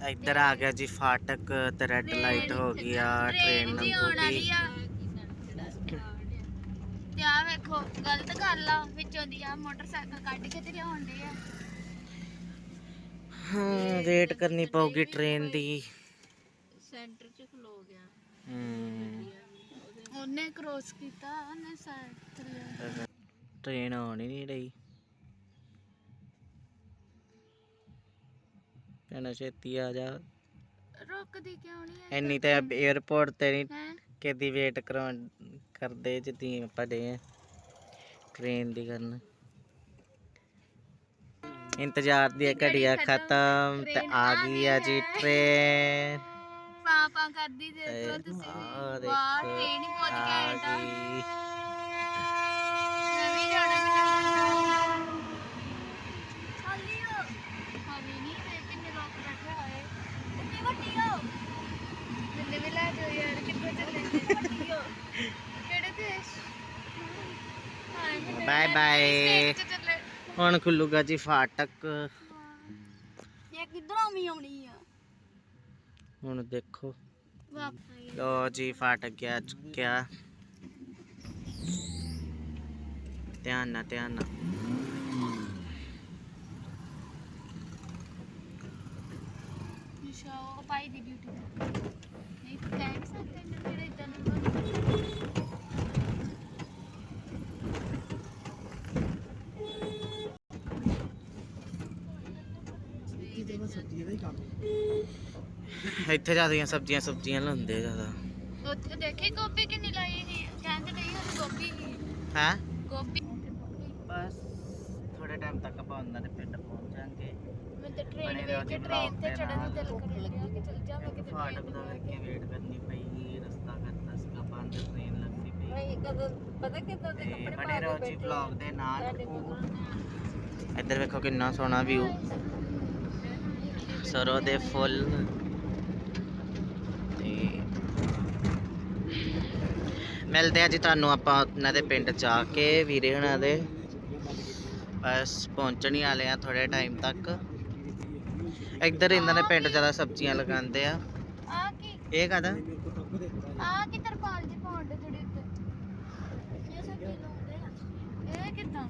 ਇੱਧਰ ਆ ਗਿਆ ਜੀ ਫਾਟਕ ਤੇ ਰੈੱਡ ਲਾਈਟ ਹੋ ਗਈ ਆ ਟ੍ਰੇਨ ਲੰਘੂਗੀ ਵਾਲੀ ਆ? ਤੇ ਆ ਵੇਖੋ ਗਲਤ ਗੱਲ ਆ ਵਿੱਚੋਂ ਦੀ ਆ ਮੋਟਰਸਾਈਕਲ ਕੱਢ ਕੇ ਤੇ ਲਿਆਉਣ ਦੇ ਆ। ਹਾਂ ਵੇਟ ਕਰਨੀ ਪਊਗੀ ਟ੍ਰੇਨ ਦੀ। ਸੈਂਟਰ ਚ ਖਲੋ ਗਿਆ। ਹਮ, ਉਹਨੇ ਕ੍ਰੋਸ ਕੀਤਾ ਉਹਨੇ ਸਾਈਡ ਥੱਲੇ ਟ੍ਰੇਨ ਆਉਣ ਹੀ ਨਹੀਂ ਰਹੀ ਕਹਿੰਦਾ ਛੇਤੀ ਆ ਜਾ। ਰੁਕਦੀ ਕਿਉਂ ਨਹੀਂ ਹੈ ਇੰਨੀ ਤੇ 에어ਪੋਰਟ ਤੇ ਨਹੀਂ ਹੈ? ਕਿਦੀ ਵੇਟ ਕਰਾਉਣ ਕਰਦੇ ਜਿੱਦੀ ਆਪਾਂ ਡੇ ਟ੍ਰੇਨ ਦੀ ਕਰਨ। ਇੰਤਜ਼ਾਰ ਦੀ ਘੜੀਆਂ ਖਤਮ। ਤੇ ਆ ਗਈ ਆ ਜੀ ਟ੍ਰੇਨ ਪਾ ਪਾ ਕਰਦੀ ਦੇ ਤੇ ਤੋ ਤੁਸੀਂ। ਵਾਹ ਟ੍ਰੇਨ ਹੀ ਪਹੁੰਚ ਆ ਗਿਆ ਇਹਦਾ ਗਈ ਮੈਂ ਵੀ ਜਾਣਾ ਮੈਨੂੰ ਹਾਲੀਓ ਹਾਲੀ ਨਹੀਂ ਤੇ ਕਿੰਨੇ ਲੋਕ ਬੈਠੇ ਹੋਏ ਕਿੰਨੀ ਵੱਡੀ ਹੋ ਮੈਨੂੰ ਵੀ ਲੈ ਜਾਓ ਯਾਰ ਕਿੱਥੇ ਚੱਲੇ ਜੀ ਵੱਡੀ ਹੋ ਕਿਹੜੇ ਦੇਸ਼? ਬਾਏ ਬਾਏ ਹੁਣ ਖੁੱਲੂਗਾ ਜੀ ਫਾਟਕ। ਇਹ ਕਿੱਧਰੋਂ ਵੀ ਆਉਣੀ ਆ? ਹੁਣ ਦੇਖੋ। ਲੋ ਜੀ ਫਾਟਕ ਗਿਆ ਚੁੱਕਿਆ। ਧਿਆਨ ਨਾਲ ਧਿਆਨ ਨਾਲ। ਨਿਸ਼ਾ ਉਹ ਪਾਈ ਦੀ ਡਿਊਟੀ ਨਹੀਂ ਕਹਿ ਸਕਦੇ ਫਿਰ ਇਦਾਂ ਇੱਥੇ ਜਿਆਦੀਆਂ ਸਬਜ਼ੀਆਂ ਸਬਜ਼ੀਆਂ ਲਾਉਂਦੇ ਜ਼ਿਆਦਾ। ਉੱਥੇ ਦੇਖੀ ਗੋਭੀ ਕਿੰਨੀ ਲਾਈ ਸੀ? ਕਹਿੰਦੇ ਨਹੀਂ ਹਲੇ ਗੋਭੀ ਹੀ। ਹੈ? ਗੋਭੀ। ਬਸ ਥੋੜੇ ਟਾਈਮ ਤੱਕ ਆਪਾਂ ਉਹਨਾਂ ਦੇ ਪਿੰਡ ਪਹੁੰਚ ਜਾਾਂਗੇ। ਮੈਂ ਤਾਂ ਟ੍ਰੇਨ ਵੇਖ ਰਹੋ ਕੇ ਟ੍ਰੇਨ ਤੇ ਦੇ ਚੜਨ ਨੂੰ। ਦਿਲ ਕਰਨ ਲੱਗਾ ਕਿ ਚਲ ਜਾ ਮੈਂ ਕਿਤੇ ਫਾਟਕ ਦਾ ਕਰਕੇ ਵੇਟ ਕਰਨੀ ਪਈ ਰਸਤਾ ਕਰਦਾ ਸੀਗਾ ਬੰਦ ਟ੍ਰੇਨ ਲੱਗਦੀ ਪਈ। ਨਹੀਂ ਕਦੋਂ ਪਤਾ ਕਿਦਾਂ ਦੇ ਤੇ ਕੱਪੜੇ ਬਣੇ ਪਾ ਰਹੋ ਕੇ ਜੀ ਬੈਠੇ ਵਲੌਗ ਦੇ ਨਾਲ ਇੱਧਰ ਵੇਖੋ ਕਿੰਨਾ ਸੋਹਣਾ ਵਿਊ ਸਰੋਂ ਦੇ ਫੁੱਲ। ਤੇ ਮਿਲਦੇ ਆ ਜੀ ਤੁਹਾਨੂੰ ਆਪਾਂ ਉਹਨਾਂ ਦੇ ਪਿੰਡ ਜਾ ਕੇ ਵੀਰੇ ਹੁਣਾਂ ਦੇ। ਬਸ ਪਹੁੰਚਣ ਵਾਲੇ ਆ ਥੋੜੇ ਟਾਈਮ ਤੱਕ। ਇੱਧਰ ਇਹਨਾਂ ਦੇ ਪਿੰਡ ਜ਼ਿਆਦਾ ਸਬਜ਼ੀਆਂ ਲਗਾਉਂਦੇ ਆ। ਆ ਕੀ? ਇਹ ਕਾਹਦਾ? ਆ ਕੀ ਤਰਪਾਲ ਜੀ ਪਾਉਂਦੇ ਜਿਹੜੇ ਉੱਤੇ? ਇਹ ਸਭ ਕੀ ਲਾਉਂਦੇ ਆ। ਇਹ ਕਿਦਾਂ?